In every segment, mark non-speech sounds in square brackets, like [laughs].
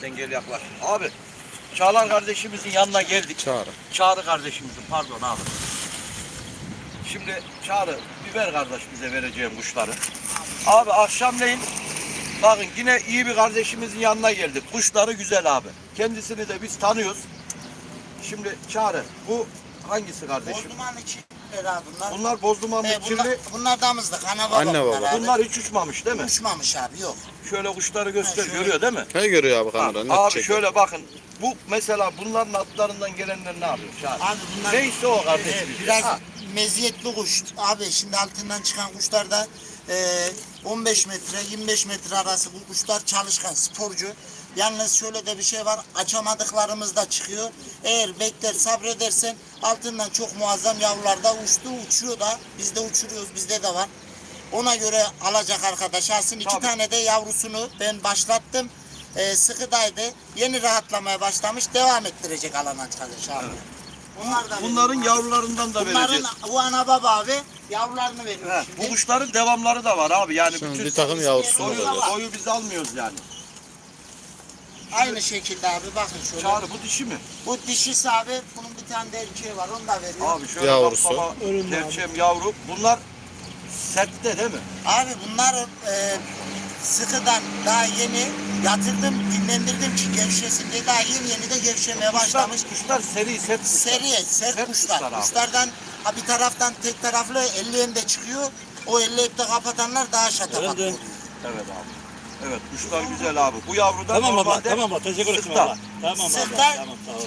Sen gel yaklaş. Abi Çağlar kardeşimizin yanına geldik. Çağrı. Çağrı kardeşimizin pardon abi. Şimdi Çağrı biber kardeş bize vereceğim kuşları. Abi akşamleyin bakın yine iyi bir kardeşimizin yanına geldik. Kuşları güzel abi. Kendisini de biz tanıyoruz. Şimdi Çağrı bu hangisi kardeşim? Bozduman için abi bunlar. Bunlar bozduman Ee, bunlar, kirli. bunlar damızlık. Ana baba Anne bunlar baba. abi. Bunlar hiç uçmamış değil mi? Uçmamış abi yok. Şöyle kuşları göster görüyor değil mi? Ne görüyor abi kamera? Net abi çekiyor. şöyle bakın. Bu mesela bunların atlarından gelenler ne yapıyor Çağrı? Abi bunlar Neyse o e, kardeşim. biraz Ha. meziyetli kuş. Abi şimdi altından çıkan kuşlarda e, 15 metre 25 metre arası bu kuşlar çalışkan sporcu. Yalnız şöyle de bir şey var. Açamadıklarımız da çıkıyor. Eğer bekler sabredersen altından çok muazzam yavrular da uçtu uçuyor da. Biz de uçuruyoruz bizde de var. Ona göre alacak arkadaş alsın. İki Tabii. tane de yavrusunu ben başlattım. Ee, sıkıdaydı. Yeni rahatlamaya başlamış. Devam ettirecek alan arkadaş abi. Bunlar da Bunların yavrularından da Bunların vereceğiz. bu ana baba abi yavrularını veriyor He, şimdi. bu kuşların devamları da var abi. Yani Şimdi bütün bir takım yavrusu soyu, var. soyu biz almıyoruz yani. Aynı şekilde abi bakın şöyle. Çağrı bu dişi mi? Bu dişisi abi bunun bir tane de erkeği var onu da veriyor. Abi, şöyle Yavrusu. bak baba, perçem yavru. Bunlar sertte değil mi? bunlar e, sıkıdan daha yeni yatırdım dinlendirdim ki gevşesin diye daha yeni yeni de gevşemeye Kuşlar, başlamış. kuşlar seri set kuşlar. Seri, sert, Sert kuşlar. kuşlar abi. Kuşlardan ha bir taraftan tek taraflı 50 hem de çıkıyor. O 50 hem de kapatanlar daha şatafat oluyor. Evet abi. Evet kuşlar güzel abi. Bu yavru da Tamam baba, normalde tamam baba. Teşekkür ederim sırtta. baba. Tamam baba. Sırtta- Tamam, sağ ol.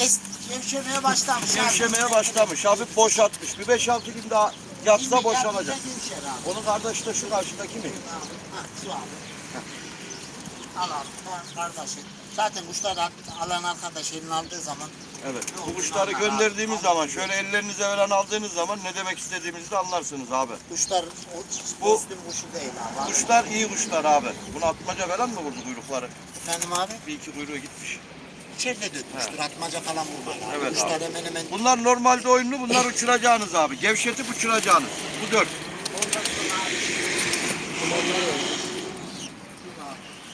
Es, gevşemeye başlamış. abi. Gevşemeye başlamış. Hafif boşaltmış. Bir 5-6 gün daha yatsa boşalacak. Onun kardeşi de şu karşıdaki mi? Ha, şu abi. Al abi. Ha, kardeşim. Zaten kuşlar at- alan arkadaş elini aldığı zaman Evet. Bu kuşları gönderdiğimiz zaman şöyle ellerinize veren aldığınız zaman ne demek istediğimizi de anlarsınız abi. kuşlar o Bu- kostüm kuşu değil abi. Kuşlar iyi kuşlar abi. Bunu atmaca falan mı vurdu kuyrukları? Efendim abi? Bir iki kuyruğu gitmiş. İçeride dökmüştür. Atmaca falan vurmadı. Evet kuşlar abi. hemen hemen Bunlar normalde oyunlu. Bunlar uçuracağınız abi. Gevşetip uçuracağınız. Bu dört.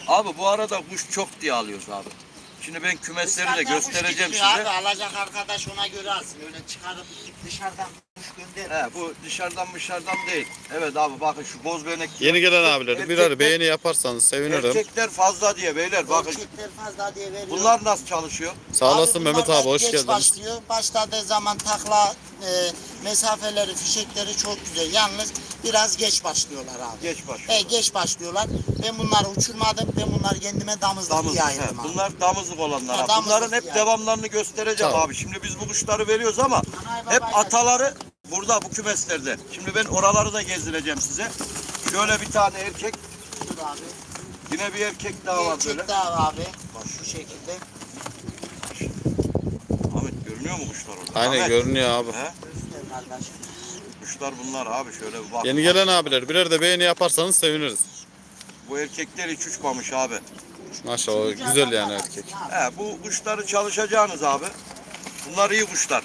Abi bu arada kuş çok diye alıyoruz abi. Şimdi ben kümesleri de kuş göstereceğim size. Abi, alacak arkadaş ona göre alsın. Öyle çıkarıp dışarıdan gönder. He, bu dışarıdan dışarıdan değil. Evet abi bakın şu boz benek. Yeni gelen abiler birer beğeni yaparsanız sevinirim. Erkekler fazla diye beyler bakın. Erkekler fazla diye veriyor. Bunlar nasıl çalışıyor? Sağ olasın Mehmet abi hoş geç geldiniz. başlıyor. Başladığı zaman takla e, mesafeleri, fişekleri çok güzel. Yalnız biraz geç başlıyorlar abi. Geç başlıyor. E, geç başlıyorlar. Ben bunları uçurmadım. Ben bunları kendime damızlık Damızlık. diye he, abi. bunlar damızlık olanlar. Ha, abi. damızlık Bunların hep yani. devamlarını göstereceğim Tamam. abi. Şimdi biz bu kuşları veriyoruz ama Anay hep babayla- ataları burada bu kümeslerde. Şimdi ben oraları da gezdireceğim size. Şöyle bir tane erkek, Dur abi. yine bir erkek daha var böyle. Erkek daha abi. Bak şu şekilde. Ahmet görünüyor mu kuşlar orada? Aynen Ahmet, görünüyor abi. He? Kuşlar bunlar abi şöyle bir bak. Yeni gelen abiler birer de beğeni yaparsanız seviniriz. Bu erkekler hiç uçmamış abi. Maşallah güzel yani erkek. He, bu kuşları çalışacağınız abi. Bunlar iyi kuşlar.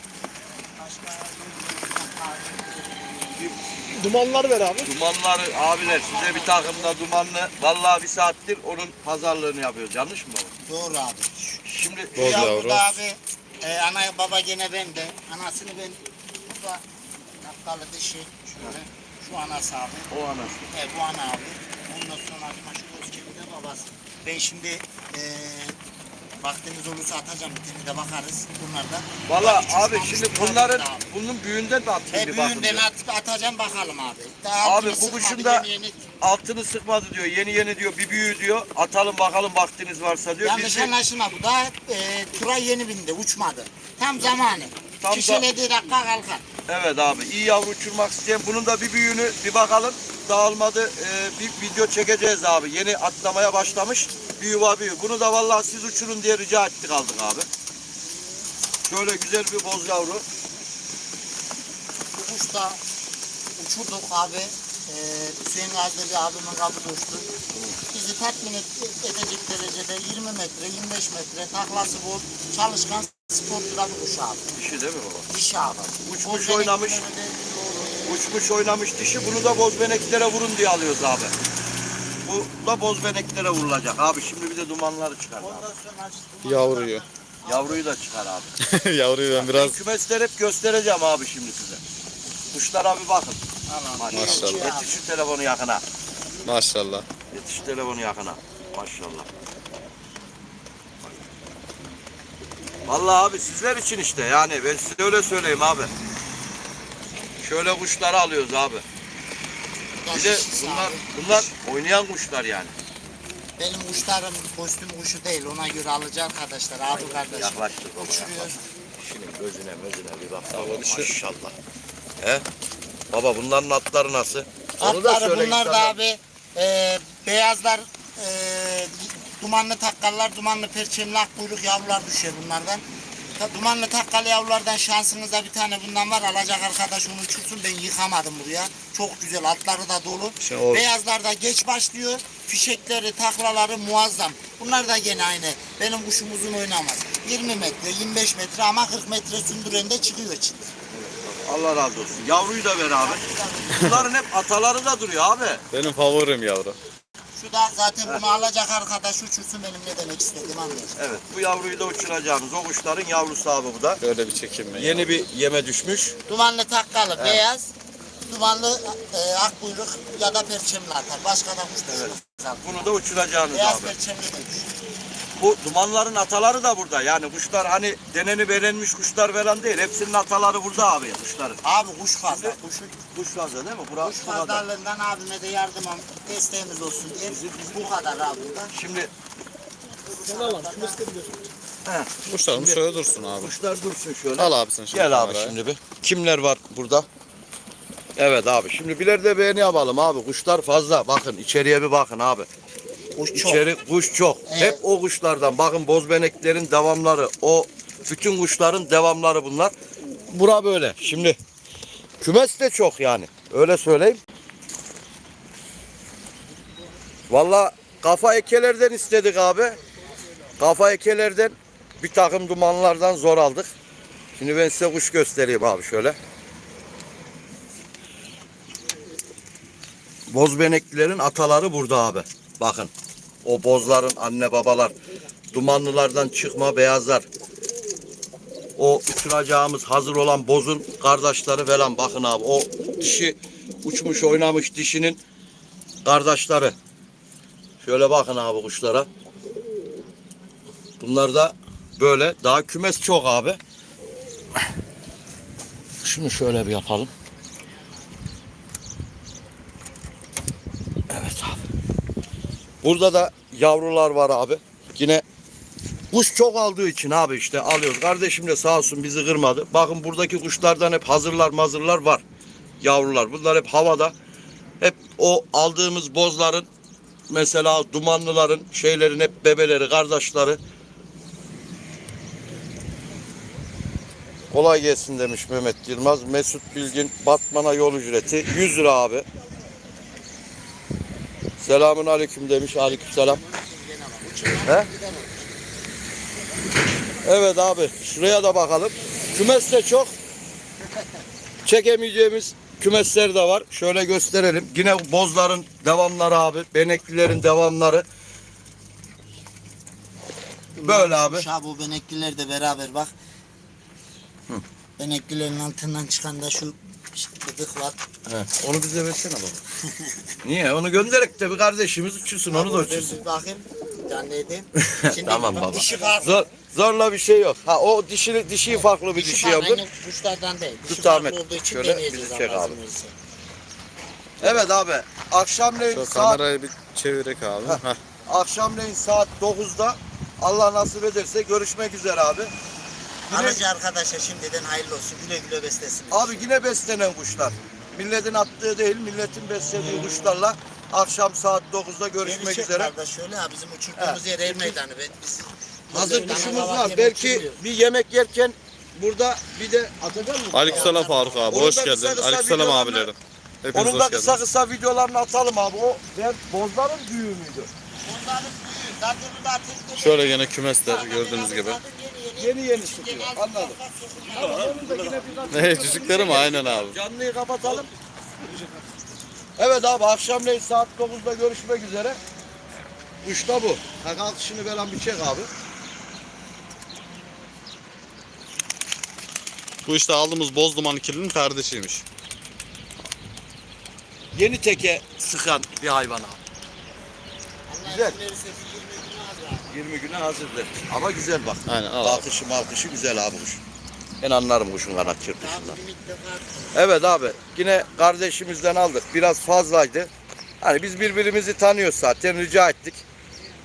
Dumanlar ver abi. Dumanları abiler size bir takımda dumanlı. Vallahi bir saattir onun pazarlığını yapıyoruz. Yanlış mı baba? Doğru abi. Şimdi Boz Ya yavru. burada abi e, ana baba gene bende. Anasını ben burada napkalı dişi şöyle. Şu anası abi. o anası. E, bu ana abi. Ondan sonra aklıma şu göz de babası. Ben şimdi e, vaktimiz olursa atacağım bir tane de bakarız bunlardan. Valla Üç abi şimdi bunlar bunların da bunun büyüğünden de atayım E, bir bakın büyüğünden diyor. at, atacağım bakalım abi. Daha Abi altını bu sıkmadı, kuşun da- yeni yeni- Altını sıkmadı diyor. Yeni yeni diyor. Bir büyüğü diyor. Atalım bakalım vaktiniz varsa diyor. Yanlış Biz de- anlaşılma bu da e, tura yeni bindi uçmadı. Tam zamanı. Tam da- Kişilediği dakika kalkar. Evet abi iyi yavru uçurmak isteyen bunun da bir büyüğünü bir bakalım. Dağılmadı ee, bir video çekeceğiz abi. Yeni atlamaya başlamış bir yuva büyüğü. Bunu da vallahi siz uçurun diye rica ettik aldık abi. Şöyle güzel bir boz yavru. Bu kuş da uçurduk abi. Ee, Hüseyin Gazi'de bir abimin kabı uçtu. Bizi tatmin edecek derecede 20 metre, 25 metre taklası bol, çalışkan bir kuş abi. Dişi değil mi baba? Dişi abi. Uçmuş, Boz oynamış. de. Uçmuş oynamış dişi. Bunu da boz beneklere vurun diye alıyoruz abi. Bu da bozbeneklere vurulacak. Abi şimdi bir de dumanları çıkar. abi. Ondan sonra işte Yavruyu. Yavruyu da çıkar abi. [laughs] Yavruyu ben biraz Kümesleri hep göstereceğim abi şimdi size. Kuşlara bir bakın. Maşallah. Getir şu telefonu yakına. maşallah. Yetiş telefonu yakına. Maşallah. Vallahi abi sizler için işte yani ben size öyle söyleyeyim abi. Şöyle kuşları alıyoruz abi. Bir de bunlar bunlar oynayan kuşlar yani. Benim kuşlarım kostüm kuşu değil. Ona göre alıcı arkadaşlar. Abi kardeşim. Yaklaştık baba Uçuruyor. yaklaştık. Şunun gözüne gözüne bir bak. Baba Maşallah. He? Baba bunların atları nasıl? Onu da Atları söyle bunlar da abi e, beyazlar dumanlı takkallar, dumanlı perçemli ak kuyruk yavrular düşüyor bunlardan. Ta- Dumanlı takkalı yavrulardan şansınıza bir tane bundan var. Alacak arkadaş onu uçursun. Ben yıkamadım buraya. Çok güzel. Atları da dolu. O- Beyazlar da geç başlıyor. Fişekleri, taklaları muazzam. Bunlar da gene aynı. Benim kuşum uzun oynamaz. 20 metre, 25 metre ama 40 metre sündürende çıkıyor içinde. Allah razı olsun. Yavruyu da ver abi. Bunların hep ataları da duruyor abi. Benim favorim yavru. Şu da zaten bunu alacak arkadaş uçursun benim ne demek istediğimi anlıyor. Evet bu yavruyu da uçuracağınız o kuşların yavrusu abi bu da. Böyle bir çekim ben. Yeni bir yeme düşmüş. Dumanlı takkalı beyaz, dumanlı e, ak kuyruk ya da perçemli atar. Başka da kuş Evet. evet. Bunu da uçuracağınız Beyaz abi. perçemli de. Bu dumanların ataları da burada. Yani kuşlar hani deneni beğenmiş kuşlar veren değil. Hepsinin ataları burada abi kuşların. Abi kuş fazla. Kuş, kuş fazla değil mi? Bura, Kuş fazlalığından abime de yardım desteğimiz olsun diye bu kadar abi. Şimdi Kuşlarım şöyle dursun abi. kuşlar dursun şöyle. Al abi sen şimdi. Gel abi şimdi bir. Kimler var burada? Evet abi. Şimdi birer de beğeni yapalım abi. Kuşlar fazla. Bakın içeriye bir bakın abi. Kuş çok. İçeri kuş çok. Evet. Hep o kuşlardan. Bakın bozbeneklerin devamları. O bütün kuşların devamları bunlar. Bura böyle. Şimdi kümes de çok yani. Öyle söyleyeyim. Valla kafa ekelerden istedik abi. Kafa ekelerden bir takım dumanlardan zor aldık. Şimdi ben size kuş göstereyim abi şöyle. Bozbeneklilerin ataları burada abi. Bakın. O bozların anne babalar. Dumanlılardan çıkma beyazlar. O uçuracağımız hazır olan bozun kardeşleri falan bakın abi. O dişi uçmuş oynamış dişinin kardeşleri. Şöyle bakın abi kuşlara. Bunlar da böyle. Daha kümes çok abi. Şunu şöyle bir yapalım. Evet abi. Burada da yavrular var abi. Yine kuş çok aldığı için abi işte alıyoruz. Kardeşim de sağ olsun bizi kırmadı. Bakın buradaki kuşlardan hep hazırlar mazırlar var. Yavrular. Bunlar hep havada. Hep o aldığımız bozların mesela dumanlıların şeylerin hep bebeleri, kardeşleri. Kolay gelsin demiş Mehmet Yılmaz. Mesut Bilgin Batman'a yol ücreti 100 lira abi. Selamun aleyküm demiş. Aleyküm selam. He? Evet abi. Şuraya da bakalım. Kümes de çok. Çekemeyeceğimiz kümesler de var. Şöyle gösterelim. Yine bozların devamları abi. Beneklilerin devamları. Böyle abi. Abi o benekliler de beraber bak. Beneklilerin altından çıkan da şu bıdık var. He, onu bize versene baba. [laughs] Niye? Onu gönderek de bir kardeşimiz uçursun. Onu da uçursun. bakayım. Canlı edeyim. [laughs] Şimdi Tamam baba. Dişi. Zor, zorla bir şey yok. Ha o dişi dişi farklı bir Dişi dişi farklı, yapın. aynı kuşlardan değil. Dişi Tut farklı Ahmet. olduğu için Şöyle deneyeceğiz bizi çek abi. Evet abi. Akşamleyin Şu saat kamerayı bir çevirek abi. Heh. akşamleyin saat 9'da Allah nasip ederse görüşmek üzere abi. Yine, Alıcı arkadaşa şimdiden hayırlı olsun. Güle güle beslesin. abi yine beslenen kuşlar. Milletin attığı değil, milletin beslediği kuşlarla akşam saat 9'da görüşmek Geri çek üzere. kardeş şöyle ha bizim uçurduğumuz yer ev meydanı. Ben, biz Hazır duşumuz var. Belki bir yemek yerken burada bir de atacak mısın? Aleykümselam Faruk abi. Onu Hoş kısa geldin. kısa Aleykümselam videolarla- abilerim. Hepiniz Onun da hoş kısa geldiniz. kısa videolarını atalım abi. O ben bozların büyüğü müydü? Şöyle gene kümesler gördüğünüz gibi. Yeni Yeni çıkıyor. Anladım. Abi onun da yine bir Ne cücükleri mi? Aynen abi. Canlıyı kapatalım. Evet abi akşamleyin saat 9'da görüşmek üzere. Da bu. Ha, kalkışını veren bir çek abi. Bu işte aldığımız boz duman ikilinin kardeşiymiş. Yeni teke sıkan bir hayvan abi. Güzel. 20 güne hazırdır. Ama güzel bak. Aynen al abi. Kalkışı malkışı güzel abi kuş. Ben anlarım kuşun kanat çırpışından. Evet abi yine kardeşimizden aldık. Biraz fazlaydı. Hani biz birbirimizi tanıyoruz zaten rica ettik.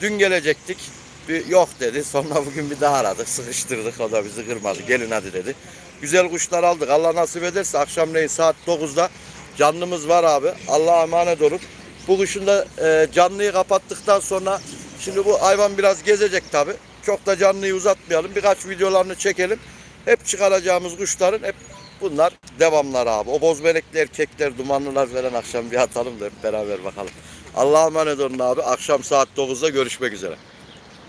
Dün gelecektik. Bir yok dedi. Sonra bugün bir daha aradık. Sıkıştırdık. O da bizi kırmadı. Gelin hadi dedi. Güzel kuşlar aldık. Allah nasip ederse akşamleyin saat 9'da canlımız var abi. Allah'a emanet olun. Bu kuşun da e, canlıyı kapattıktan sonra şimdi bu hayvan biraz gezecek tabi. Çok da canlıyı uzatmayalım. Birkaç videolarını çekelim. Hep çıkaracağımız kuşların hep bunlar devamlar abi. O bozbenekli erkekler, dumanlılar falan akşam bir atalım da hep beraber bakalım. Allah'a emanet olun abi. Akşam saat 9'da görüşmek üzere.